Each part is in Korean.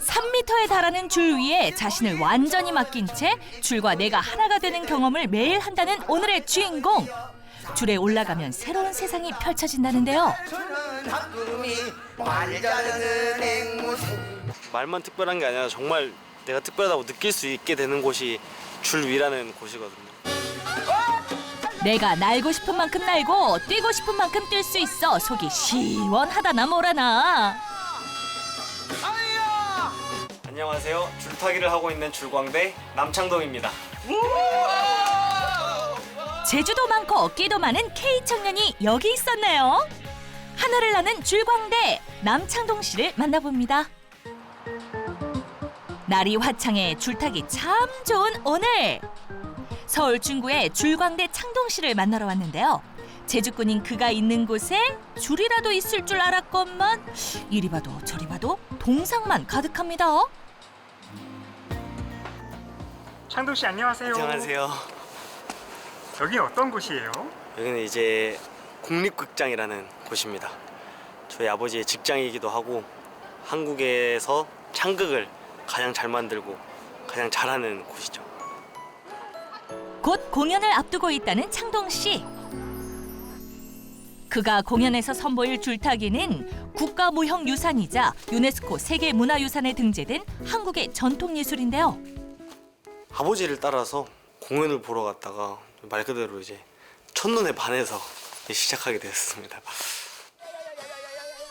3미터에 달하는 줄 위에 자신을 완전히 맡긴 채 줄과 내가 하나가 되는 경험을 매일 한다는 오늘의 주인공. 줄에 올라가면 새로운 세상이 펼쳐진다는데요. 말만 특별한 게 아니라 정말 내가 특별하다고 느낄 수 있게 되는 곳이 줄 위라는 곳이거든요. 내가 날고 싶은 만큼 날고 뛰고 싶은 만큼 뛸 수 있어 속이 시원하다나 뭐라나. 안녕하세요. 줄타기를 하고 있는 줄광대 남창동입니다. 제주도 많고 끼도 많은 K 청년이 여기 있었네요. 하늘을 나는 줄광대 남창동 씨를 만나봅니다. 날이 화창해 줄타기 참 좋은 오늘. 서울 중구의 줄광대 창동 씨를 만나러 왔는데요. 제주꾼인 그가 있는 곳에 줄이라도 있을 줄 알았건만 이리 봐도 저리 봐도 동상만 가득합니다. 창동 씨 안녕하세요. 안녕하세요. 여기 어떤 곳이에요? 여기는 이제 국립극장이라는 곳입니다. 저희 아버지의 직장이기도 하고 한국에서 창극을 가장 잘 만들고 가장 잘하는 곳이죠. 곧 공연을 앞두고 있다는 창동 씨. 그가 공연에서 선보일 줄타기는 국가무형유산이자 유네스코 세계문화유산에 등재된 한국의 전통예술인데요. 아버지를 따라서 공연을 보러 갔다가 말 그대로 이제 첫눈에 반해서 시작하게 되었습니다.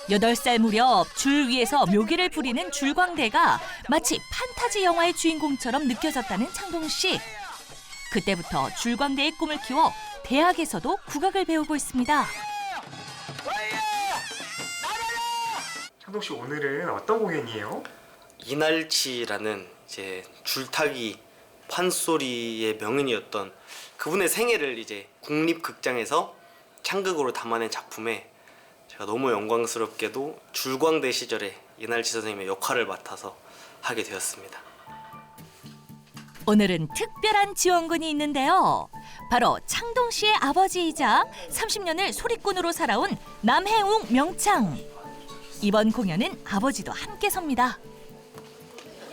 여덟 살 무렵 줄 위에서 묘기를 부리는 줄광대가 마치 판타지 영화의 주인공처럼 느껴졌다는 창동 씨. 그때부터 줄광대의 꿈을 키워 대학에서도 국악을 배우고 있습니다. 창동 씨 오늘은 어떤 공연이에요? 이날치라는 이제 줄타기 판소리의 명인이었던 그분의 생애를 이제 국립극장에서 창극으로 담아낸 작품에 제가 너무 영광스럽게도 줄광대 시절에 이날치 선생님의 역할을 맡아서 하게 되었습니다. 오늘은 특별한 지원군이 있는데요. 바로 창동 씨의 아버지이자 30년을 소리꾼으로 살아온 남해웅 명창. 이번 공연은 아버지도 함께 섭니다.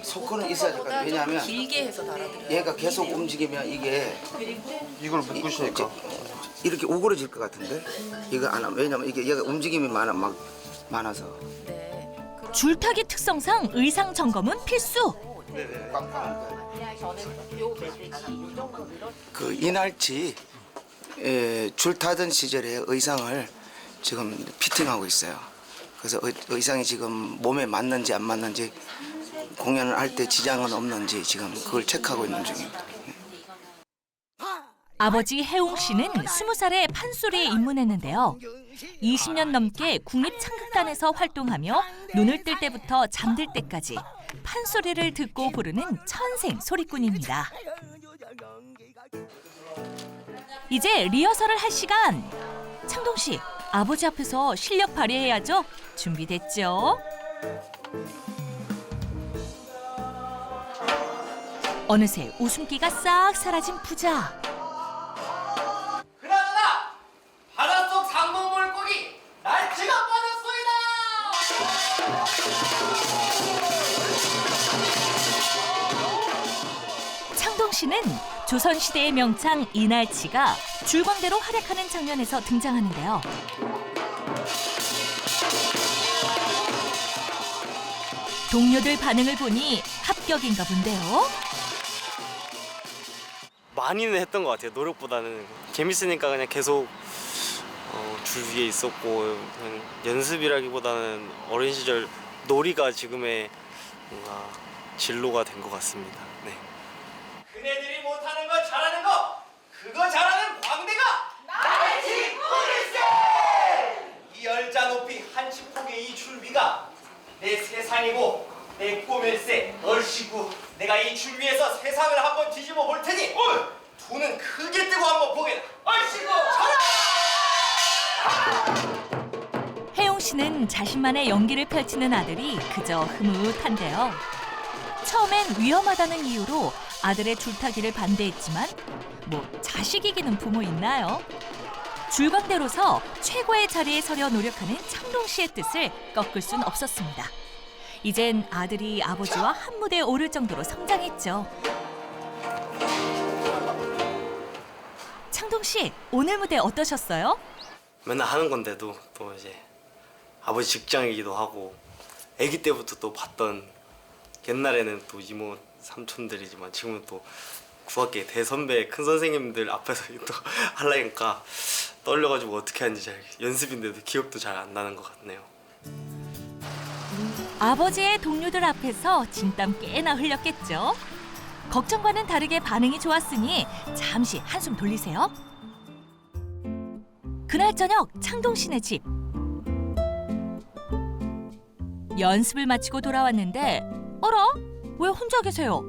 속도는 있어야 될 것 같아요. 왜냐하면 길게 해서 달아드려요. 얘가 계속 움직이면 이게 이걸 묶으시니까 이렇게 오그러질 것 같은데 이거 안 하면 왜냐면 이게 얘가 움직임이 많아 막 많아서 네. 줄타기 특성상 의상 점검은 필수. 그 이날치 에, 줄 타던 시절의 의상을 지금 피팅하고 있어요. 그래서 의, 의상이 지금 몸에 맞는지 안 맞는지 공연을 할 때 지장은 없는지 지금 그걸 체크하고 있는 중입니다. 아버지 해웅 씨는 20살에 판소리에 입문했는데요. 20년 넘게 국립창극단에서 활동하며 눈을 뜰 때부터 잠들 때까지 판소리를 듣고 부르는 천생 소리꾼입니다. 이제 리허설을 할 시간. 창동 씨, 아버지 앞에서 실력 발휘해야죠. 준비됐죠? 어느새 웃음기가 싹 사라진 부자. 그나저나 바닷속 상공 물고기 날치가 빠졌소이다. 창동 씨는 조선 시대의 명창 이날치가 줄광대로 활약하는 장면에서 등장하는데요. 동료들 반응을 보니 합격인가 본데요. 많이는 했던 것 같아요. 노력보다는 재밌으니까 그냥 계속 어, 줄 위에 있었고 그냥 연습이라기보다는 어린 시절 놀이가 지금의 뭔가 진로가 된 것 같습니다. 네. 그네들이 못하는 거 잘하는 거 그거 잘하는 광대가 날치 뿌리세. 이 열자 높이 한치 폭의 이 줄비가 내 세상이고 내 꿈일세. 얼씨구 내가 이줄 위에서 세상을 한번 뒤집어 볼 테니 두는 크게 뜨고 한번 보게라. 얼씨구 전하. 혜용 씨는 자신만의 연기를 펼치는 아들이 그저 흐뭇한데요. 처음엔 위험하다는 이유로 아들의 줄타기를 반대했지만 뭐 자식 이기는 부모 있나요? 줄광대로서 최고의 자리에 서려 노력하는 창동 씨의 뜻을 꺾을 순 없었습니다. 이젠 아들이 아버지와 한 무대에 오를 정도로 성장했죠. 창동 씨, 오늘 무대 어떠셨어요? 맨날 하는 건데도 또 이제 아버지 직장이기도 하고 아기 때부터 또 봤던 옛날에는 또 이모 삼촌들이지만 지금은 또 구학계 대선배 큰 선생님들 앞에서 또 하려니까 떨려가지고 어떻게 하는지 잘 연습인데도 기억도 잘 안 나는 것 같네요. 아버지의 동료들 앞에서 진땀 꽤나 흘렸겠죠. 걱정과는 다르게 반응이 좋았으니 잠시 한숨 돌리세요. 그날 저녁 창동 씨네 집. 연습을 마치고 돌아왔는데 어라? 왜 혼자 계세요?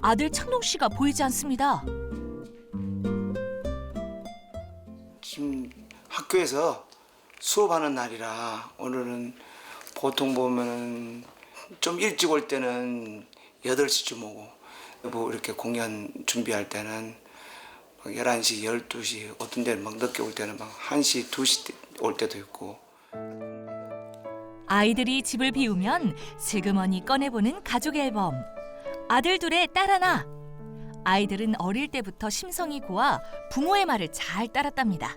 아들 창동 씨가 보이지 않습니다. 지금 학교에서 수업하는 날이라 오늘은 보통 보면은 좀 일찍 올 때는 8시쯤 오고 뭐 이렇게 공연 준비할 때는 막 11시, 12시 어떤 데는 막 늦게 올 때는 막 1시, 2시 올 때도 있고 아이들이 집을 비우면 슬그머니 꺼내보는 가족 앨범. 아들 둘에 딸 하나. 아이들은 어릴 때부터 심성이 고와 부모의 말을 잘 따랐답니다.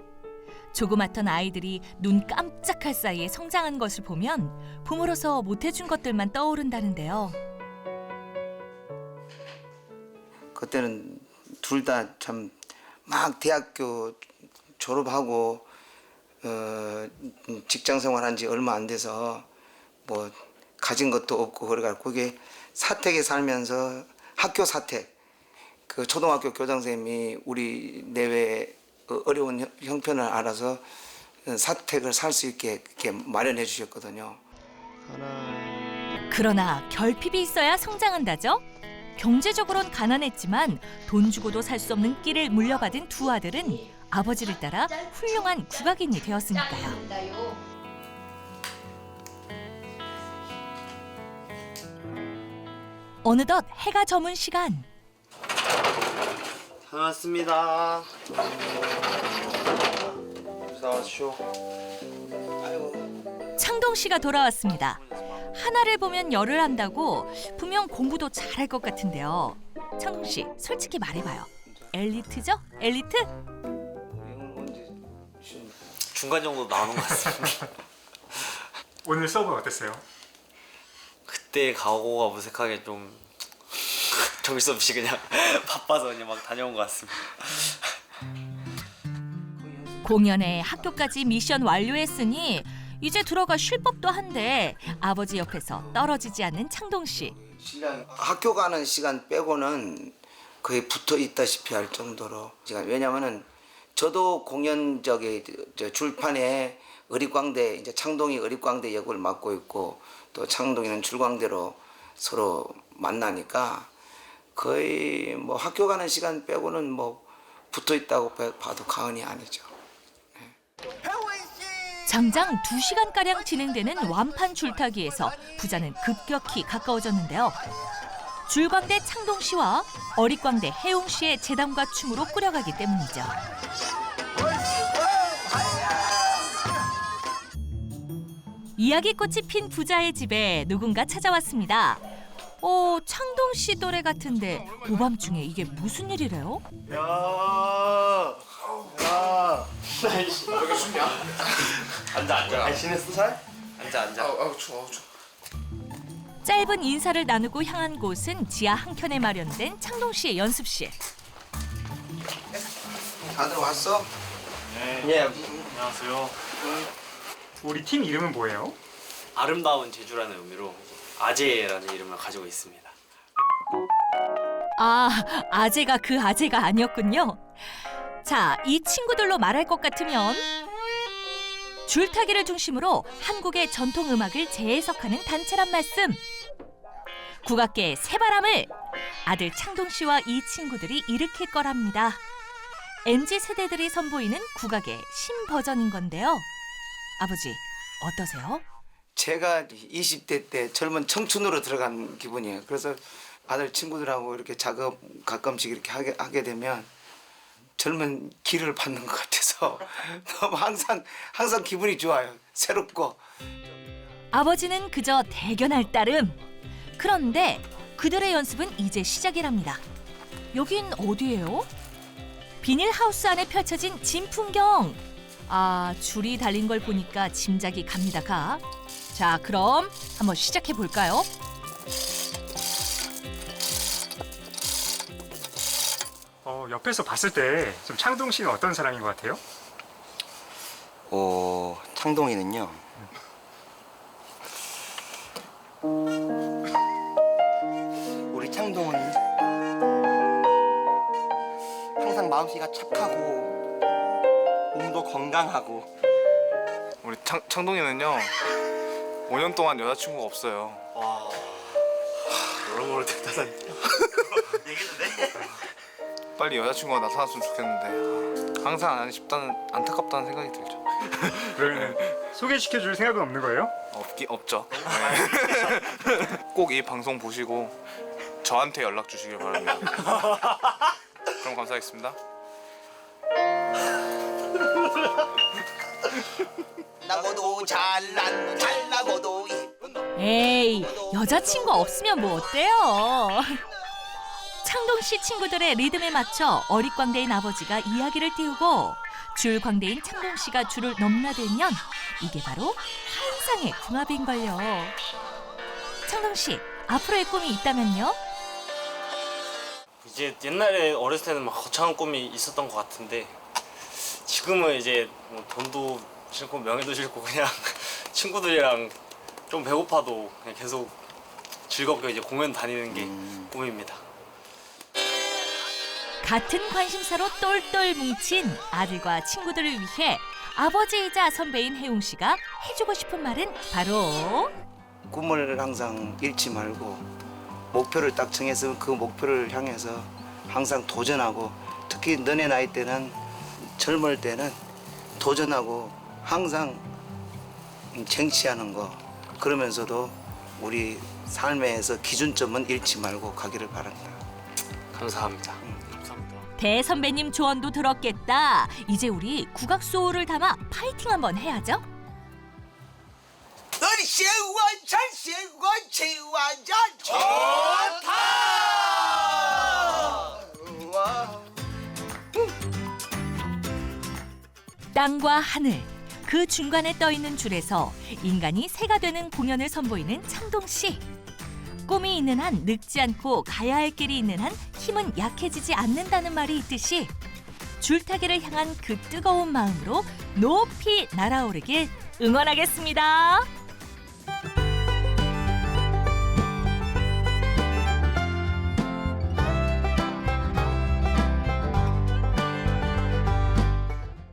조그맣던 아이들이 눈 깜짝할 사이에 성장한 것을 보면 부모로서 못해준 것들만 떠오른다는데요. 그때는 둘 다 참 막 대학교 졸업하고 어, 직장 생활한 지 얼마 안 돼서 뭐 가진 것도 없고 그래가지고 그게 사택에 살면서 학교 사택 그 초등학교 교장 선생님이 우리 내외 어, 어려운 형- 형편을 알아서 사택을 살 수 있게 마련해 주셨거든요. 그러나 결핍이 있어야 성장한다죠? 경제적으로는 가난했지만 돈 주고도 살 수 없는 끼를 물려받은 두 아들은 아버지를 따라 훌륭한 국악인이 되었으니까요. 어느덧 해가 저문 시간. 다녀왔습니다. 사쇼. 창동 씨가 돌아왔습니다. 하나를 보면 열을 한다고 분명 공부도 잘할 것 같은데요. 창동 씨, 솔직히 말해봐요. 엘리트죠? 엘리트? 중간 정도 나오는 것 같습니다. 오늘 수업은 어땠어요? 그때 각오가 무색하게 좀 정신없이 그냥 바빠서 그냥 막 다녀온 것 같습니다. 공연에 학교까지 미션 완료했으니 이제 들어가 쉴 법도 한데 아버지 옆에서 떨어지지 않는 창동 씨. 학교 가는 시간 빼고는 거의 붙어 있다시피 할 정도로 시간 왜냐면은 저도 공연 저기 저 줄판에 어립광대 이제 창동이 어립광대 역을 맡고 있고 또 창동이는 줄광대로 서로 만나니까 거의 뭐 학교 가는 시간 빼고는 뭐 붙어 있다고 봐도 과언이 아니죠. 장장 2시간가량 진행되는 완판 줄타기에서 부자는 급격히 가까워졌는데요. 줄광대 창동 씨와 어릿광대 혜용 씨의 재담과 춤으로 꾸려가기 때문이죠. 이야기꽃이 핀 부자의 집에 누군가 찾아왔습니다. 어, 창동 씨 또래 같은데 오밤중에 이게 무슨 일이래요? 야. 야. 앉아 앉아. 당신의 살? 앉아 앉아. 아우 아우 추워 아우 추워. 짧은 인사를 나누고 향한 곳은 지하 한 켠에 마련된 창동 씨의 연습실. 다들 왔어? 예. 안녕하세요. 우리 팀 이름은 뭐예요? 아름다운 제주라는 의미로 아재라는 이름을 가지고 있습니다. 아, 아재가 그 아재가 아니었군요. 자, 이 친구들로 말할 것 같으면 줄타기를 중심으로 한국의 전통 음악을 재해석하는 단체란 말씀. 국악계의 새바람을 아들 창동 씨와 이 친구들이 일으킬 거랍니다. MZ 세대들이 선보이는 국악의 신버전인 건데요. 아버지, 어떠세요? 제가 20대 때 젊은 청춘으로 들어간 기분이에요. 그래서 아들 친구들하고 이렇게 작업 가끔씩 이렇게 하게, 하게 되면 젊은 기를 받는 것 같아서 너무 항상 항상 기분이 좋아요. 새롭고 아버지는 그저 대견할 따름. 그런데 그들의 연습은 이제 시작이랍니다. 여긴 어디예요? 비닐 하우스 안에 펼쳐진 진 풍경. 아, 줄이 달린 걸 보니까 짐작이 갑니다, 가. 자, 그럼 한번 시작해 볼까요? 어, 옆에서 봤을 때 좀 창동 씨는 어떤 사람인 것 같아요? 어, 창동이는요. 우리 창동은 항상 마음씨가 착하고 몸도 건강하고 우리 창, 창동이는요 5년 동안 여자친구가 없어요. 와. 여러모로 대단한 빨리 여자친구가 나타났으면 좋겠는데 항상 안 싶다는 안타깝다는 생각이 들죠. 그러면 소개시켜 줄 생각은 없는 거예요? 없기 없죠. 네. 꼭이 방송 보시고 저한테 연락 주시길 바랍니다. 그럼 감사하겠습니다 나고도 잘난 잘나고도 에이, 여자친구 없으면 뭐 어때요? 창동 씨 친구들의 리듬에 맞춰 어릿광대인 아버지가 이야기를 띄우고 줄광대인 창동 씨가 줄을 넘나들면 이게 바로 환상의 궁합인걸요. 창동 씨, 앞으로의 꿈이 있다면요? 이제 옛날에 어렸을 때는 막 거창한 꿈이 있었던 것 같은데 지금은 이제 뭐 돈도 싫고 명예도 싫고 그냥 친구들이랑 좀 배고파도 그냥 계속 즐겁게 이제 공연 다니는 게 꿈입니다. 같은 관심사로 똘똘 뭉친 아들과 친구들을 위해 아버지이자 선배인 혜웅 씨가 해주고 싶은 말은 바로 꿈을 항상 잃지 말고 목표를 딱 정해서 그 목표를 향해서 항상 도전하고 특히 너네 나이 때는 젊을 때는 도전하고 항상 쟁취하는 거 그러면서도 우리 삶에서 기준점은 잃지 말고 가기를 바랍니다. 감사합니다. 감사합니다. 대 선배님 조언도 들었겠다. 이제 우리 국악 소울을 담아 파이팅 한번 해야죠. 원천 원치 완전 좋다. 땅과 하늘 그 중간에 떠 있는 줄에서 인간이 새가 되는 공연을 선보이는 창동 씨. 꿈이 있는 한 늙지 않고 가야 할 길이 있는 한 힘은 약해지지 않는다는 말이 있듯이 줄타기를 향한 그 뜨거운 마음으로 높이 날아오르길 응원하겠습니다.